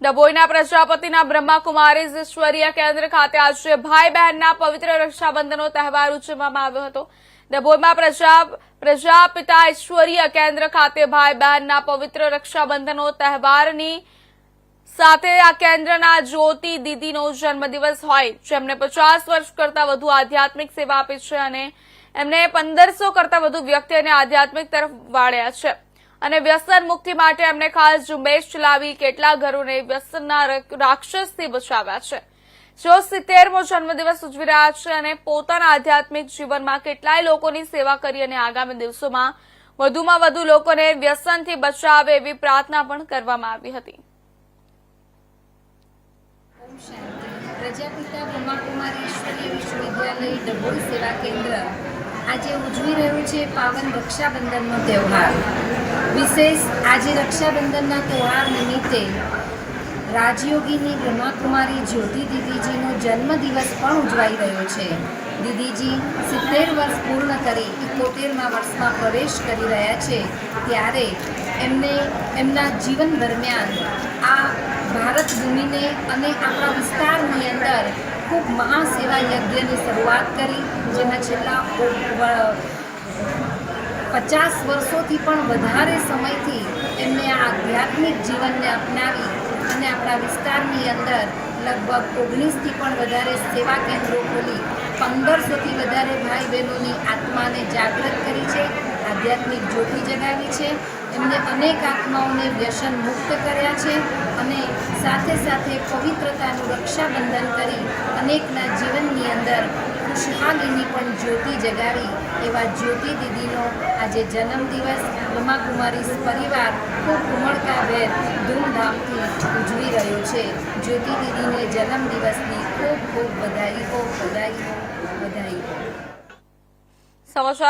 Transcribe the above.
ડભોઈના પ્રજાપતિના બ્રહ્માકુમારી ઈશ્વરીય કેન્દ્ર ખાતે આજે ભાઈ બહેનના પવિત્ર રક્ષાબંધનનો તહેવાર ઉજવવામાં આવ્યો હતો. ડભોઈમાં પ્રજા, પ્રજાપિતા ઈશ્વરીય કેન્દ્ર ખાતે ભાઈ બહેનના પવિત્ર રક્ષાબંધનનો તહેવારની સાથે આ કેન્દ્રના જ્યોતિ દીદીનો જન્મદિવસ હોય. જેમને પચાસ વર્ષ કરતા વધુ આધ્યાત્મિક સેવા આપી છે અને એમને પંદરસો કરતા વધુ વ્યક્તિઓને આધ્યાત્મિક તરફ વાળ્યા છે. અને વ્યસન મુક્તિ માટે એમણે ખાસ ઝુંબેશ ચલાવી કેટલા ઘરોને વ્યસનના રાક્ષસથી બચાવ્યા છે. જેઓ સિત્તેરમો જન્મદિવસ ઉજવી રહ્યા છે અને પોતાના આધ્યાત્મિક જીવનમાં કેટલાય લોકોની સેવા કરી અને આગામી દિવસોમાં વધુમાં વધુ લોકોને વ્યસનથી બચાવે એવી પ્રાર્થના પણ કરવામાં આવી હતી. પ્રજાપિતા બ્રહ્માકુમારી ઈશ્વરીય વિશ્વવિદ્યાલય ડભોઈ સેવા કેન્દ્ર. આજે ઉજવી રહ્યું છે પાવન રક્ષાબંધનનો તહેવાર. વિશેષ આજે રક્ષાબંધનના તહેવાર નિમિત્તે રાજયોગીની બ્રહ્માકુમારી જ્યોતિ દીદીજીનો જન્મદિવસ પણ ઉજવાઈ રહ્યો છે. દીદીજી સિત્તેર વર્ષ પૂર્ણ કરી ઇકોતેરમાં વર્ષમાં પ્રવેશ કરી રહ્યા છે. ત્યારે એમને એમના જીવન દરમિયાન આ ભારત ભૂમિને અને આપણા વિસ્તારની અંદર ખૂબ મહાસેવા યજ્ઞની શરૂઆત કરી જેના છેલ્લા પચાસ વર્ષોથી પણ વધારે સમયથી એમને આ આધ્યાત્મિક જીવનને અપનાવી અને આપણા વિસ્તારની અંદર લગભગ ઓગણીસથી પણ વધારે સેવા કેન્દ્રો ખોલી, પંદરસોથી વધારે ભાઈ બહેનોની આત્માને જાગૃત કરી છે, આધ્યાત્મિક જ્યોતિ જગાવી છે એમને અનેક આત્માઓને વ્યસન મુક્ત કર્યા છે અને સાથે સાથે પવિત્રતાનું રક્ષાબંધન કરી અનેકના જીવનની અંદર ખુશહાલીની પણ જ્યોતિ જગાવી. એવા જ્યોતિ દીદીનો આજે જન્મદિવસ. બ્રહ્માકુમારી પરિવાર ખૂબ ઉમળકાભેર ધૂમધામથી ઉજવી રહ્યો છે. જ્યોતિ દીદીને જન્મદિવસની ખૂબ ખૂબ વધાઈ હો વધાઈ હો વધાઈ હો સમાચાર